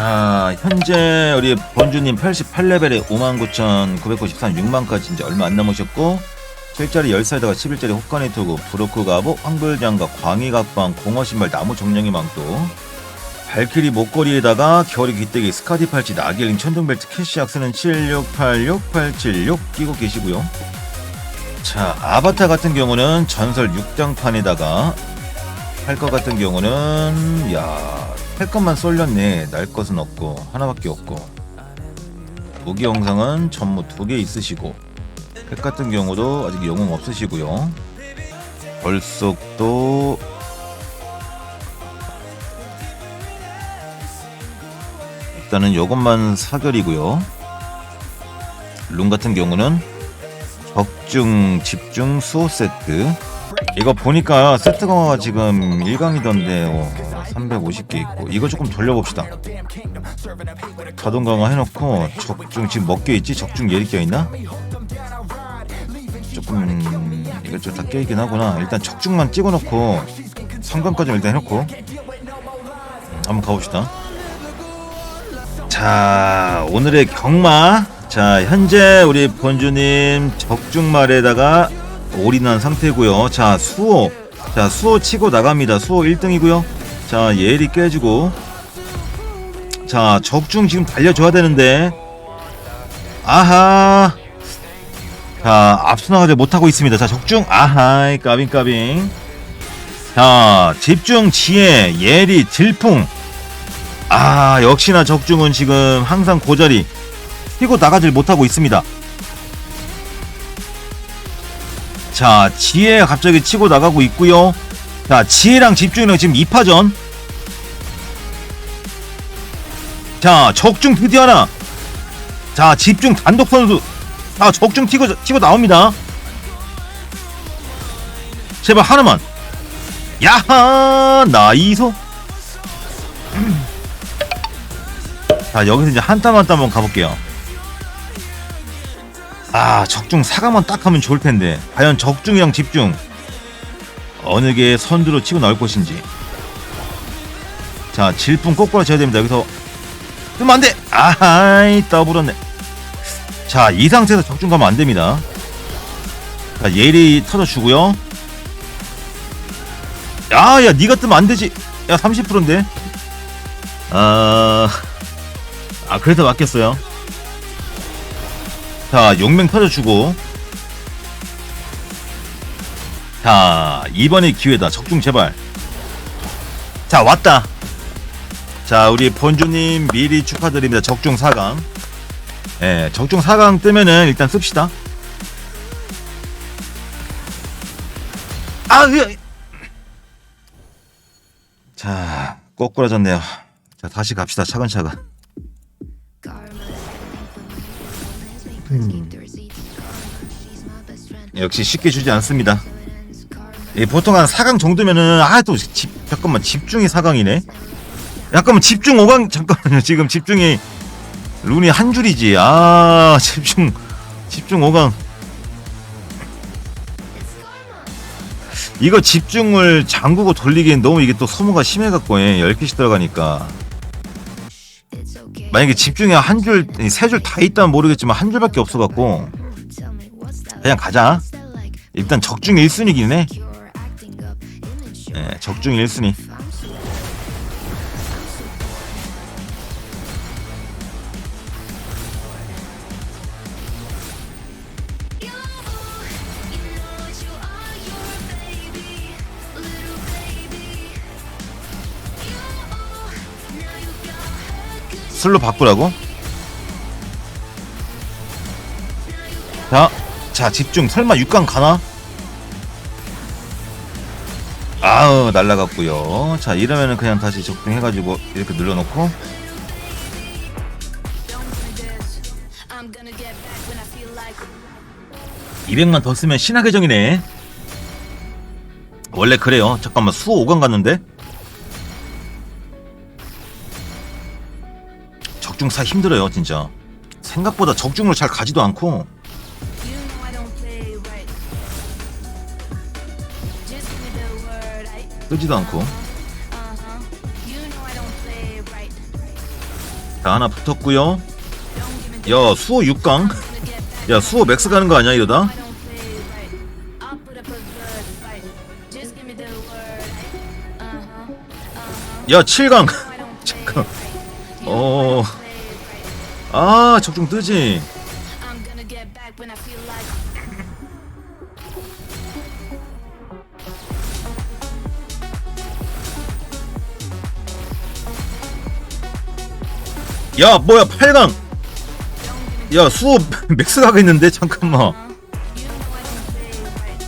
자, 현재 우리 번주님 88레벨에 59,993 6만까지 이제 얼마 안 남으셨고 7짜리 10살다가 11짜리 혹간이 투구, 브로크 가보, 황불장갑, 광희 각방, 공어 신발, 나무 정령의 망토 발키리 목걸이에다가 겨울이 귀때기, 스카디 팔찌, 나길링, 천둥벨트, 캐시 악스는 7686876 끼고 계시고요. 자, 아바타 같은 경우는 전설 6장판에다가 할 것 같은 경우는 야, 할 것만 쏠렸네. 날 것은 없고 하나밖에 없고. 무기 영상은 전무 두 개 있으시고 팩 같은 경우도 아직 영웅 없으시고요. 벌속도 일단은 요것만 사결이고요. 룸 같은 경우는 적중 집중 수호 세트 이거 보니까 세트 강화가 지금 1강이던데 어, 350개 있고. 이거 조금 돌려봅시다. 자동 강화 해놓고 적중 지금 몇 개 있지? 적중 예리 껴있나? 조금 이것저것 다 껴있긴 하구나. 일단 적중만 찍어놓고 상관까지 일단 해놓고. 음, 한번 가봅시다. 자 오늘의 경마. 자 현재 우리 본주님 적중말에다가 올인한 상태고요. 자 수호. 자 수호 치고 나갑니다. 수호 1등이고요 자 예리 깨지고. 자 적중 지금 달려줘야 되는데. 아하. 자 앞서 나가지 못하고 있습니다. 자 적중. 아하이 까빙 까빙. 자 집중 지혜 예리 질풍. 아 역시나 적중은 지금 항상 고자리. 뛰고 나가질 못하고 있습니다. 자 지혜 갑자기 치고 나가고 있고요 자 지혜랑 집중이랑 지금 2파전. 자 적중 드디어 하나. 자 집중 단독 선수. 자 적중 튀고, 튀고 나옵니다. 제발 하나만. 야하 나이소. 자 여기서 이제 한 땀 한 땀 한번 가볼게요. 아 적중 사과만 딱 하면 좋을 텐데. 과연 적중이랑 집중 어느 게 선두로 치고 나올 것인지. 자 질풍 거꾸로 쳐야 됩니다. 여기서 뜨면 안돼! 아하이 떠불었네. 자 이 상태에서 적중 가면 안됩니다. 자 예리 터져주고요. 야야 니가 뜨면 안되지. 야 30%인데. 아... 아 그래서 맡겼어요. 자 용맹 터져주고 자 이번에 기회다. 적중 제발. 자 왔다. 자 우리 본주님 미리 축하드립니다. 적중 4강. 예 적중 4강 뜨면은 일단 씁시다. 아 으- 자 꼬꾸라졌네요. 자 다시 갑시다. 차근차근. 역시 쉽게 주지 않습니다 예, 보통 한 4강 정도면은 아 또 잠깐만 집중이 4강이네? 잠깐만 집중 5강 잠깐만요. 지금 집중이 룬이 한 줄이지. 아 집중 집중 5강. 이거 집중을 잠그고 돌리기엔 너무 이게 또 소모가 심해갖고 예, 10개씩 들어가니까. 만약에 집중에 한 줄, 세 줄 다 있다면 모르겠지만 한 줄밖에 없어갖고 그냥 가자. 일단 적중 1순위긴 해. 예, 적중 1순위 술로 바꾸라고? 자, 자 집중. 설마 6강 가나? 아우 날라갔고요. 자 이러면은 그냥 다시 적중해가지고 이렇게 눌러놓고 200만 더 쓰면 신화 계정이네. 원래 그래요. 잠깐만 수호 5강 갔는데? 적중사 힘들어요 진짜. 생각보다 적중을 잘 가지도 않고 뜨지도 않고. 자 하나 붙었고요. 야 수호 6강? 야 수호 맥스 가는 거 아니야 이러다? 야 7강. 잠깐. 어... 아 적중 뜨지 야 뭐야 8강. 야 수호 맥스 가겠는데? 잠깐만.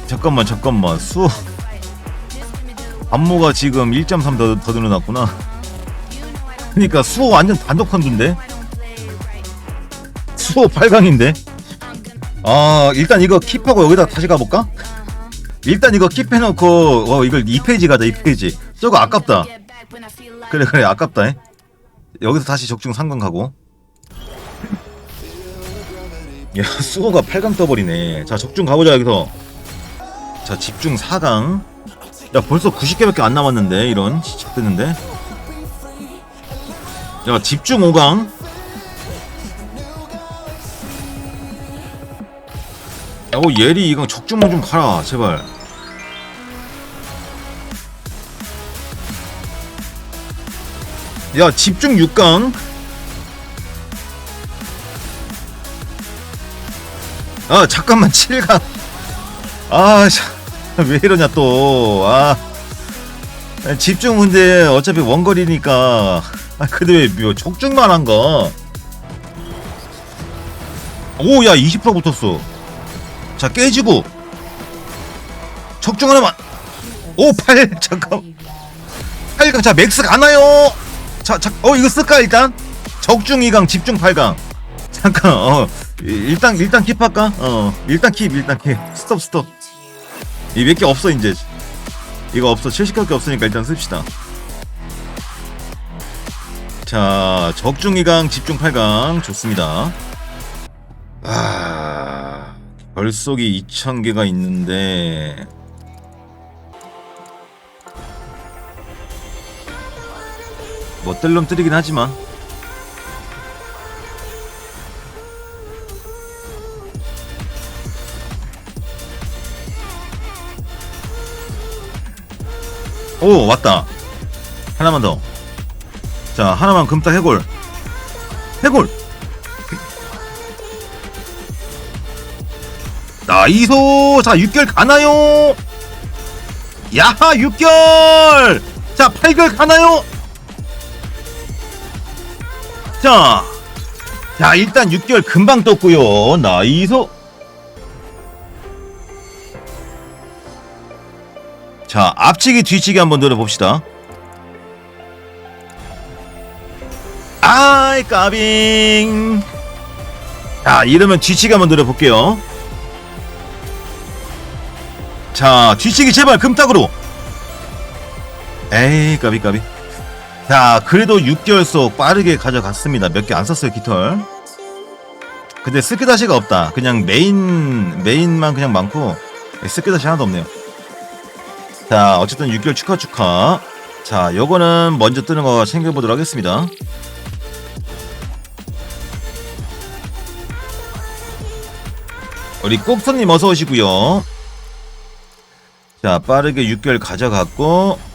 잠깐만 잠깐만. 수호. 안모가 지금 1.3 더, 더 늘어났구나. 그니까 수호 완전 단독 선두인데? 수호 8강인데? 아 일단 이거 킵하고 여기다 다시 가볼까? 일단 이거 킵해놓고 어 이걸 2페이지 가자 2페이지. 저거 아깝다. 그래 그래 아깝다 에? 여기서 다시 적중 3강 가고. 야 수호가 8강 떠버리네. 자 적중 가보자 여기서. 자 집중 4강. 야 벌써 90개밖에 안 남았는데 이런 시작됐는데. 야 집중 5강. 야뭐 예리. 이강 적중만 좀 가라 제발 야 집중 6강. 아 잠깐만 7강. 아왜 이러냐 또아. 집중 문제 어차피 원거리니까. 아 근데 왜뭐 적중만 한가 오야 20% 붙었어. 자 깨지고. 적중 하나만. 오 8 잠깐 8강. 자 맥스 가나요 자, 자, 어 이거 쓸까 일단? 적중 2강 집중 8강. 잠깐 어 일단 일단 킵 할까? 어 일단 킵 일단 킵. 스톱 스톱. 이 몇 개 없어 이제. 이거 없어. 70개밖에 없으니까 일단 씁시다. 자 적중 2강 집중 8강. 좋습니다. 아 별속이 2000개가 있는데 뭐 뜰름 뜨리긴 하지만. 오 왔다. 하나만 더자 하나만 금따 해골. 해골! 나이소! 자 6개월 가나요? 야하 6개월 자 8개월 가나요 자, 자 일단 6개월 금방 떴고요. 나이소. 자, 앞치기 뒤치기 한번 노려봅시다. 아이 까빙. 자, 이러면 뒤치기 한번 노려볼게요. 자, 뒤치기 제발 금탁으로. 에이 까비 까비. 자 그래도 6개월 속 빠르게 가져갔습니다. 몇 개 안 썼어요 깃털. 근데 스키다시가 없다. 그냥 메인 메인만 그냥 많고 스키다시 하나도 없네요. 자 어쨌든 6개월 축하 축하. 자 요거는 먼저 뜨는 거 챙겨보도록 하겠습니다. 우리 꼭선님 어서 오시고요. 자 빠르게 6개월 가져갔고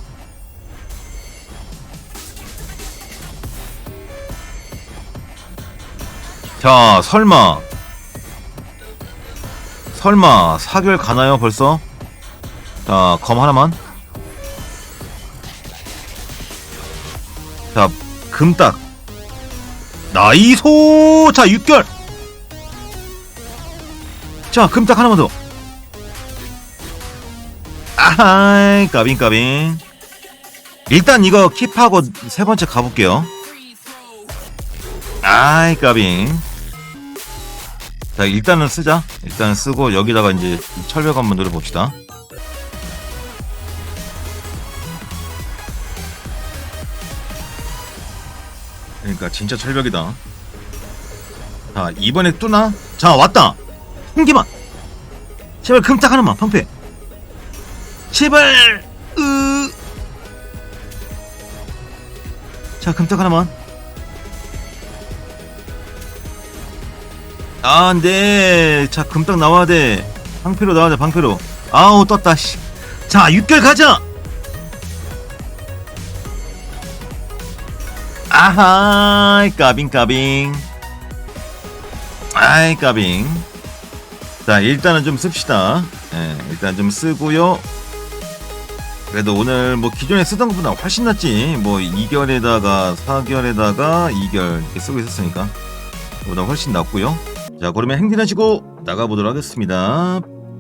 자, 설마. 설마, 사결 가나요, 벌써? 자, 검 하나만. 자, 금딱. 나이소! 자, 6결! 자, 금딱 하나만 더. 아하이, 까빙, 까빙. 일단 이거 킵하고 세 번째 가볼게요. 아이, 까빙. 자 일단은 쓰자. 일단 쓰고 여기다가 이제 철벽 한번 노려봅시다. 그러니까 진짜 철벽이다. 자 이번에 뚜나? 자 왔다! 한 개만! 제발 금딱 하나만 펌프 제발 으... 자 금딱 하나만 아, 네. 자, 금딱 나와야 돼. 방패로 나와야 돼, 방패로. 아우, 떴다, 씨. 자, 6개월 가자! 아하이, 까빙, 까빙. 아이, 까빙. 자, 일단은 좀 씁시다. 예, 일단 좀 쓰고요. 그래도 오늘 뭐 기존에 쓰던 것보다 훨씬 낫지. 뭐 2개월에다가 4개월에다가 2개월 이렇게 쓰고 있었으니까. 보다 훨씬 낫고요. 자, 그러면 행진하시고 나가보도록 하겠습니다.